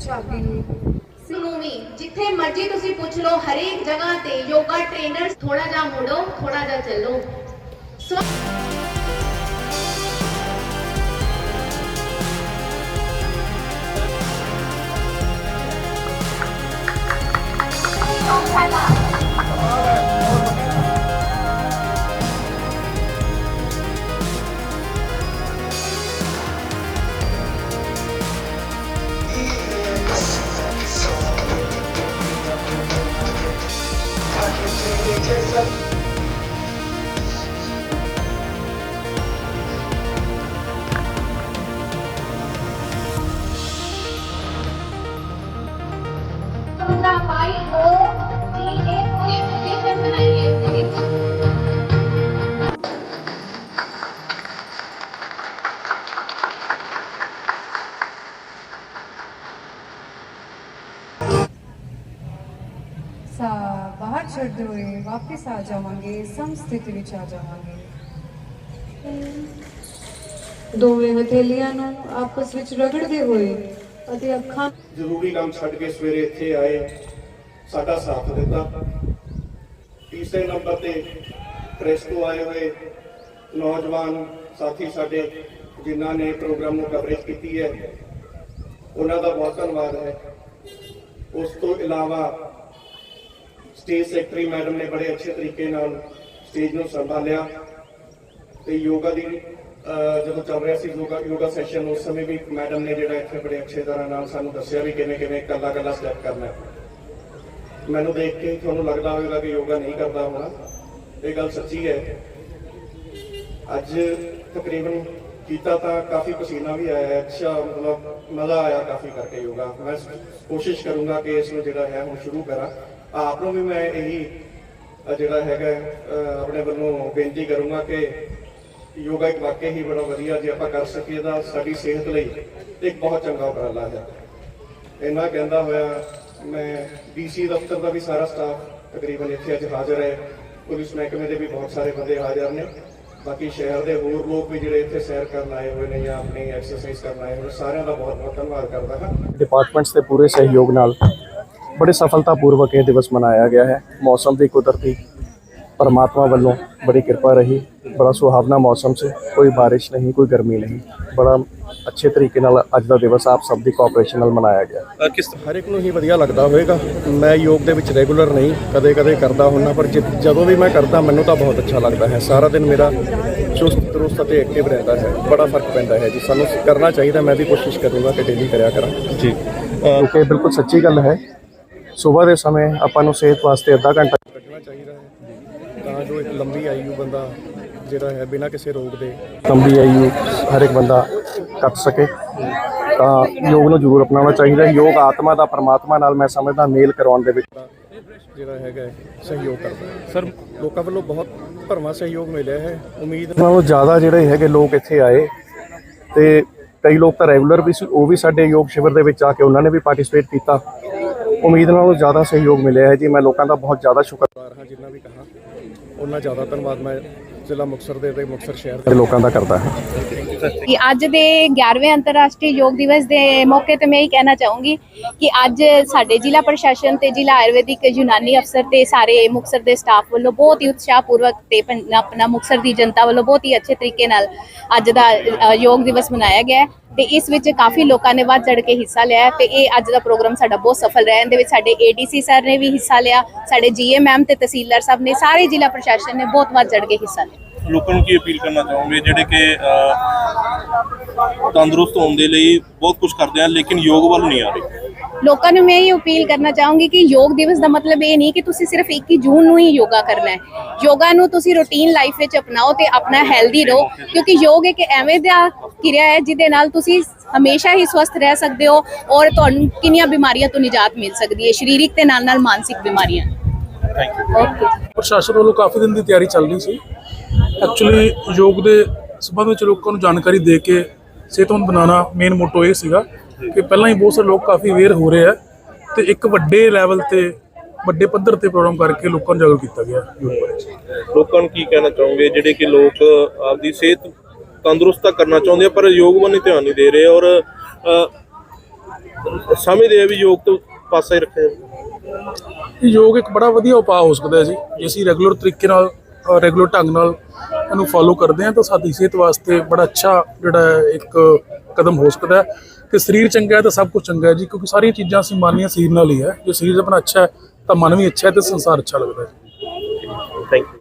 ਪੰਜਾਬੀ ਨੂੰ ਵੀ ਜਿੱਥੇ ਮਰਜ਼ੀ ਤੁਸੀਂ ਪੁੱਛ ਲਓ, ਹਰੇਕ ਜਗ੍ਹਾ ਤੇ ਯੋਗਾ ਟ੍ਰੇਨਰਸ ਥੋੜਾ ਜਿਹਾ ਮੁੜੋ ਥੋੜਾ ਜਿਹਾ ਚੱਲੋ। ਸੋ ਸਾ ਬਾਹਰ ਛੱਡਦੇ ਹੋਏ, ਵਾਪਸ ਆ ਜਾਵਾਂਗੇ ਸਮਸਥਿਤੀ ਵਿੱਚ ਆ ਜਾਵਾਂਗੇ। ਦੋਵੇਂ ਹਥੇਲੀਆਂ ਨੂੰ ਆਪਸ ਵਿੱਚ ਰਗੜਦੇ ਹੋਏ ਅਤੇ ਅੱਖਾਂ ਜ਼ਰੂਰੀ ਕੰਮ ਛੱਡ ਕੇ ਸਵੇਰੇ ਇੱਥੇ ਆਏ ਸਾਡਾ ਸਾਥ ਦਿੱਤਾ। ਤੀਸਰੇ ਨੰਬਰ ਤੇ ਪ੍ਰੈਸ ਤੋਂ ਆਏ ਹੋਏ ਨੌਜਵਾਨ ਸਾਥੀ ਸਾਡੇ, ਜਿਨ੍ਹਾਂ ਨੇ ਪ੍ਰੋਗਰਾਮ ਨੂੰ ਕਵਰੇਜ ਕੀਤੀ ਹੈ, ਉਹਨਾਂ ਦਾ ਬਹੁਤ ਧੰਨਵਾਦ ਹੈ। ਉਸ ਤੋਂ ਇਲਾਵਾ ਸਟੇਜ ਸੈਕਟਰੀ ਮੈਡਮ ਨੇ ਬੜੇ ਅੱਛੇ ਤਰੀਕੇ ਨਾਲ ਸਟੇਜ ਨੂੰ ਸੰਭਾਲਿਆ ਤੇ ਯੋਗਾ ਦੀ ਜਦੋਂ ਚੱਲ ਰਿਹਾ ਸੀ ਯੋਗਾ ਯੋਗਾ ਸੈਸ਼ਨ ਉਸ ਸਮੇਂ ਵੀ ਮੈਡਮ ਨੇ ਜਿਹੜਾ ਇੱਥੇ ਬੜੇ ਅੱਛੇ ਤਰ੍ਹਾਂ ਨਾਲ ਸਾਨੂੰ ਦੱਸਿਆ ਵੀ ਕਿਵੇਂ ਕਿਵੇਂ ਕੱਲਾ ਕੱਲਾ ਸਟੈਪ ਕਰਨਾ ਮੈਨੂੰ ਦੇਖ ਕੇ ਤੁਹਾਨੂੰ ਲੱਗਦਾ ਹੋਵੇਗਾ ਕਿ ਯੋਗਾ ਨਹੀਂ ਕਰਦਾ ਹੋਣਾ। ਇਹ ਗੱਲ ਸੱਚੀ ਹੈ। ਅੱਜ ਤਕਰੀਬਨ ਕੀਤਾ ਤਾਂ ਕਾਫੀ ਪਸੀਨਾ ਵੀ ਆਇਆ, ਅੱਛਾ ਮਤਲਬ ਮਜ਼ਾ ਆਇਆ ਕਾਫੀ ਕਰਕੇ ਯੋਗਾ। ਮੈਂ ਕੋਸ਼ਿਸ਼ ਕਰੂੰਗਾ ਕਿ ਇਸ ਨੂੰ ਜਿਹੜਾ ਹੈ ਹੁਣ ਸ਼ੁਰੂ ਕਰਾਂ। ਆਪ ਨੂੰ ਵੀ ਮੈਂ ਇਹੀ ਜਿਹੜਾ ਹੈਗਾ ਆਪਣੇ ਵੱਲੋਂ ਬੇਨਤੀ ਕਰੂੰਗਾ ਕਿ ਯੋਗਾ ਇੱਕ ਵਾਕਈ ਹੀ ਬੜਾ ਵਧੀਆ ਜੇ ਆਪਾਂ ਕਰ ਸਕੀਏ ਤਾਂ ਸਾਡੀ ਸਿਹਤ ਲਈ ਇੱਕ ਬਹੁਤ ਚੰਗਾ ਉਪਰਾਲਾ ਹੈ। ਇੰਨਾ ਕਹਿੰਦਾ ਹੋਇਆ, ਮੈਂ ਡੀਸੀ ਦਫ਼ਤਰ ਦਾ ਵੀ ਸਾਰਾ ਸਟਾਫ ਤਕਰੀਬਨ ਇੱਥੇ ਅੱਜ ਹਾਜ਼ਰ ਹੈ। ਪੁਲਿਸ ਮਹਿਕਮੇ ਦੇ ਵੀ ਬਹੁਤ ਸਾਰੇ ਬੰਦੇ ਹਾਜ਼ਰ ਨੇ। ਬਾਕੀ ਸ਼ਹਿਰ ਦੇ ਹੋਰ ਲੋਕ ਵੀ ਜਿਹੜੇ ਇੱਥੇ ਸੈਰ ਕਰਨ ਆਏ ਹੋਏ ਨੇ ਜਾਂ ਆਪਣੀ ਐਕਸਰਸਾਈਜ਼ ਕਰਨ ਆਏ ਹੋਏ ਸਾਰਿਆਂ ਦਾ ਬਹੁਤ ਬਹੁਤ ਧੰਨਵਾਦ ਕਰਦਾ ਹਾਂ। ਡਿਪਾਰਟਮੈਂਟਸ ਦੇ ਪੂਰੇ ਸਹਿਯੋਗ ਨਾਲ ਬੜੇ ਸਫਲਤਾਪੂਰਵਕ ਇਹ ਦਿਵਸ ਮਨਾਇਆ ਗਿਆ ਹੈ। ਮੌਸਮ ਦੀ ਕੁਦਰਤੀ ਪਰਮਾਤਮਾ ਵੱਲੋਂ ਬੜੀ ਕਿਰਪਾ ਰਹੀ। ਬੜਾ ਸੁਹਾਵਣਾ ਮੌਸਮ ਸੀ। ਕੋਈ ਬਾਰਿਸ਼ ਨਹੀਂ ਕੋਈ ਗਰਮੀ ਨਹੀਂ। ਬੜਾ ਅੱਛੇ ਤਰੀਕੇ ਨਾਲ ਅੱਜ ਦਾ ਦਿਵਸ ਆਪ ਸਭ ਦੀ ਕੋਆਪਰੇਸ਼ਨ ਨਾਲ ਮਨਾਇਆ ਗਿਆ। ਕਿਸ ਹਰ ਇੱਕ ਨੂੰ ਹੀ ਵਧੀਆ ਲੱਗਦਾ ਹੋਵੇਗਾ। ਮੈਂ ਯੋਗ ਦੇ ਵਿੱਚ ਰੈਗੂਲਰ ਨਹੀਂ ਕਦੇ ਕਦੇ ਕਰਦਾ ਹੁੰਨਾ ਪਰ ਜਦੋਂ ਵੀ ਮੈਂ ਕਰਦਾ ਮੈਨੂੰ ਤਾਂ ਬਹੁਤ ਅੱਛਾ ਲੱਗਦਾ ਹੈ। ਸਾਰਾ ਦਿਨ ਮੇਰਾ ਚੁਸਤ ਦਰੁਸਤ ਅਤੇ ਐਕਟਿਵ ਰਹਿੰਦਾ ਹੈ। ਬੜਾ ਫ਼ਰਕ ਪੈਂਦਾ ਹੈ ਜੀ। ਸਾਨੂੰ ਕਰਨਾ ਚਾਹੀਦਾ ਮੈਂ ਵੀ ਕੋਸ਼ਿਸ਼ ਕਰੂੰਗਾ ਕਿ ਡੇਲੀ ਕਰਿਆ ਕਰਾਂ। ਜੀ। ਕਿਉਂਕਿ ਬਿਲਕੁਲ ਸੱਚੀ ਗੱਲ ਹੈ। ਸਵੇਰ ਦੇ ਸਮੇਂ ਆਪਾਂ ਨੂੰ ਸਿਹਤ ਵਾਸਤੇ ਅੱਧਾ ਘੰਟਾ ਕੱਢਣਾ ਚਾਹੀਦਾ ਹੈ। ਤਾਂ ਜੋ ਇੱਕ ਲੰਬੀ ਆਯੂ ਬੰਦਾ ਜਿਹੜਾ ਹੈ ਬਿਨਾਂ ਕਿਸੇ ਰੋਗ ਦੇ ਲੰਬੀ ਆਯੂ ਹਰ ਇੱਕ ਬੰਦਾ ਕੱਟ ਸਕੇ। ਤਾਂ ਯੋਗ ਨੂੰ ਜ਼ਰੂਰ ਅਪਣਾਉਣਾ ਚਾਹੀਦਾ ਹੈ। ਯੋਗ ਆਤਮਾ ਦਾ ਪਰਮਾਤਮਾ ਨਾਲ ਮੈਂ ਸਮਝਦਾ ਮੇਲ ਕਰਵਾਉਣ ਦੇ ਵਿੱਚ। ਜਿਹੜਾ ਹੈਗਾ ਸਹਿਯੋਗ ਕਰਦਾ ਸਰ ਲੋਕਾਂ ਵੱਲੋਂ ਬਹੁਤ ਭਰਵਾਂ ਸਹਿਯੋਗ ਮਿਲਿਆ ਹੈ। ਉਮੀਦ ਨਾਲੋਂ ਜ਼ਿਆਦਾ ਜਿਹੜੇ ਹੈਗੇ ਲੋਕ ਇੱਥੇ ਆਏ ਤੇ ਕਈ ਲੋਕ ਤਾਂ ਰੈਗੂਲਰ ਵੀ ਸੀ ਉਹ ਵੀ ਸਾਡੇ ਯੋਗ ਸ਼ਿਵਰ ਦੇ ਵਿੱਚ ਆ ਕੇ ਉਹਨਾਂ ਨੇ ਵੀ ਪਾਰਟਿਸਿਪੇਟ ਕੀਤਾ। ਉਮੀਦ ਨਾਲੋਂ ਜ਼ਿਆਦਾ ਸਹਿਯੋਗ ਮਿਲਿਆ ਹੈ ਜੀ। ਮੈਂ ਲੋਕਾਂ ਦਾ ਬਹੁਤ ਜ਼ਿਆਦਾ ਸ਼ੁਕਰਗੁਜ਼ਾਰ ਹਾਂ, ਜਿੰਨਾ ਵੀ ਕਹਾ, ਉਹਨਾਂ ਜ਼ਿਆਦਾ ਧੰਨਵਾਦ ਮੈਂ ਜ਼ਿਲ੍ਹਾ ਮੁਕਤਸਰ ਦੇ ਤੇ ਮੁਕਤਸਰ ਸ਼ਹਿਰ ਦੇ ਲੋਕਾਂ ਦਾ ਕਰਦਾ ਹਾਂ। ਕਿ ਅੱਜ ਦੇ 11ਵੇਂ ਅੰਤਰਰਾਸ਼ਟਰੀ ਯੋਗ ਦਿਵਸ ਦੇ ਮੌਕੇ ਤੇ ਮੈਂ ਇਹ ਕਹਿਣਾ ਚਾਹੂੰਗੀ ਕਿ ਅੱਜ ਸਾਡੇ ਜ਼ਿਲ੍ਹਾ ਪ੍ਰਸ਼ਾਸਨ ਤੇ ਜ਼ਿਲ੍ਹਾ ਆਯੁਰਵੈਦਿਕ ਯੂਨਾਨੀ ਅਫਸਰ ਤੇ ਸਾਰੇ ਮੁਕਤਸਰ ਦੇ ਸਟਾਫ ਵੱਲੋਂ ਬਹੁਤ ਹੀ ਉਤਸ਼ਾਹਪੂਰਵਕ ਤੇ ਆਪਣਾ ਮੁਕਤਸਰ ਦੀ ਜਨਤਾ ਵੱਲੋਂ ਬਹੁਤ ਹੀ ਅੱਛੇ ਤਰੀਕੇ ਨਾਲ ਅੱਜ ਦਾ ਯੋਗ ਦਿਵਸ ਮਨਾਇਆ ਗਿਆ ਤੇ ਇਸ ਵਿੱਚ ਕਾਫੀ ਲੋਕਾਂ ਨੇ ਵੱਧ ਚੜ ਕੇ ਹਿੱਸਾ ਲਿਆ ਤੇ ਇਹ ਅੱਜ ਦਾ ਪ੍ਰੋਗਰਾਮ ਸਾਡਾ ਬਹੁਤ ਸਫਲ ਰਿਹਾ। ਇਹਦੇ ਵਿੱਚ ਸਾਡੇ ਏਡੀਸੀ ਸਰ ਨੇ ਵੀ ਹਿੱਸਾ ਲਿਆ, ਸਾਡੇ ਜੀਐਮਐਮ ਤੇ ਤਹਿਸੀਲਦਾਰ ਸਾਹਿਬ ਨੇ, ਸਾਰੇ ਜ਼ਿਲ੍ਹਾ ਪ੍ਰਸ਼ਾਸਨ ਨੇ ਬਹੁਤ ਵੱਧ ਚੜ ਕੇ ਹਿੱਸਾ ਲਿਆ। ਲੋਕਾਂ ਨੂੰ ਕੀ ਅਪੀਲ ਕਰਨਾ ਚਾਹੋਗੇ? ਜਿਹੜੇ ਕਿ ਤੰਦਰੁਸਤ ਹੋਣ ਦੇ ਲਈ ਬਹੁਤ ਕੁਝ ਕਰਦੇ ਆ, ਲੇਕਿਨ ਯੋਗ ਵੱਲ ਨਹੀਂ ਆ ਰਹੇ। ਲੋਕਾਂ ਨੂੰ ਮੈਂ ਇਹ ਅਪੀਲ ਕਰਨਾ ਚਾਹੂੰਗੀ ਕਿ ਯੋਗ ਦਿਵਸ ਦਾ ਮਤਲਬ ਇਹ ਨਹੀਂ ਕਿ ਤੁਸੀਂ ਸਿਰਫ 21 ਜੂਨ ਨੂੰ ਹੀ ਯੋਗਾ ਕਰਨਾ ਹੈ। ਯੋਗਾ ਨੂੰ ਤੁਸੀਂ ਰੂਟੀਨ ਲਾਈਫ ਵਿੱਚ ਅਪਣਾਓ ਤੇ ਆਪਣਾ ਹੈਲਦੀ ਰਹੋ ਕਿਉਂਕਿ ਯੋਗ ਇੱਕ ਐਵੇਂ ਦਾ ਕਿਰਿਆ ਹੈ ਜਿਹਦੇ ਨਾਲ ਤੁਸੀਂ ਹਮੇਸ਼ਾ ਹੀ ਸਵਸਥ ਰਹਿ ਸਕਦੇ ਹੋ ਔਰ ਤੁਹਾਨੂੰ ਕਿੰਨੀਆਂ ਬਿਮਾਰੀਆਂ ਤੋਂ ਨਿਜਾਤ ਮਿਲ ਸਕਦੀ ਹੈ ਸਰੀਰਕ ਤੇ ਨਾਲ ਨਾਲ ਮਾਨਸਿਕ ਬਿਮਾਰੀਆਂ। ਥੈਂਕ ਯੂ ਪ੍ਰਸ਼ਾਸਨ ਵੱਲੋਂ ਕਾਫੀ ਦਿਨ ਦੀ ਤਿਆਰੀ ਚੱਲ ਰਹੀ ਸੀ। ਐਕਚੁਅਲੀ ਯੋਗ ਦੇ ਸੰਬੰਧ ਵਿੱਚ ਲੋਕਾਂ ਨੂੰ ਜਾਣਕਾਰੀ ਦੇ ਕੇ ਸਿਹਤਮੰਦ ਬਣਾਉਣਾ ਮੇਨ ਮੋਟੋ ਇਹ ਸੀਗਾ। ਕਿ ਪਹਿਲਾਂ ਹੀ ਬਹੁਤ ਸਾਰੇ ਲੋਕ ਕਾਫੀ ਅਵੇਅਰ ਹੋ ਰਹੇ ਆ ਤੇ ਇੱਕ ਵੱਡੇ ਲੈਵਲ ਤੇ ਵੱਡੇ ਪੱਧਰ ਤੇ ਪ੍ਰੋਗਰਾਮ ਕਰਕੇ ਲੋਕਾਂ ਨੂੰ ਜਾਗਰੂਕ ਕੀਤਾ ਗਿਆ। ਲੋਕਾਂ ਨੂੰ ਕੀ ਕਹਿਣਾ ਚਾਹੋਗੇ? ਜਿਹੜੇ ਕਿ ਲੋਕ ਆਪਦੀ ਸਿਹਤ ਤੰਦਰੁਸਤ ਕਰਨਾ ਚਾਹੁੰਦੇ ਆ ਪਰ ਯੋਗ ਵੱਲ ਨਹੀਂ ਧਿਆਨ ਨਹੀਂ ਦੇ ਰਹੇ ਔਰ ਸਮਝਦੇ ਆ ਵੀ ਯੋਗ ਤੋਂ ਪਾਸਾ ਹੀ ਰੱਖਿਆ ਯੋਗ ਇੱਕ ਬੜਾ ਵਧੀਆ ਉਪਾਅ ਹੋ ਸਕਦਾ ਹੈ ਜੀ। ਜੇ ਅਸੀਂ ਰੈਗੂਲਰ ਤਰੀਕੇ ਨਾਲ ਰੈਗੂਲਰ ਢੰਗ ਨਾਲ ਇਹਨੂੰ ਫੋਲੋ ਕਰਦੇ ਹਾਂ ਤਾਂ ਸਾਡੀ ਸਿਹਤ ਵਾਸਤੇ ਬੜਾ ਅੱਛਾ ਜਿਹੜਾ ਇੱਕ ਕਦਮ ਹੋ ਸਕਦਾ ਹੈ ਤੇ ਸਰੀਰ ਚੰਗਾ ਹੈ ਤਾਂ ਸਭ ਕੁਝ ਚੰਗਾ ਹੈ ਜੀ, ਕਿਉਂਕਿ ਸਾਰੀਆਂ ਚੀਜ਼ਾਂ ਅਸੀਂ ਮਾਨੀਆਂ ਸਰੀਰ ਨਾਲ ਹੀ ਹੈ। ਜੇ ਸਰੀਰ ਆਪਣਾ ਅੱਛਾ ਹੈ ਤਾਂ ਮਨ ਵੀ ਅੱਛਾ ਹੈ ਤੇ ਸੰਸਾਰ ਅੱਛਾ ਲੱਗਦਾ ਹੈ ਥੈਂਕ ਯੂ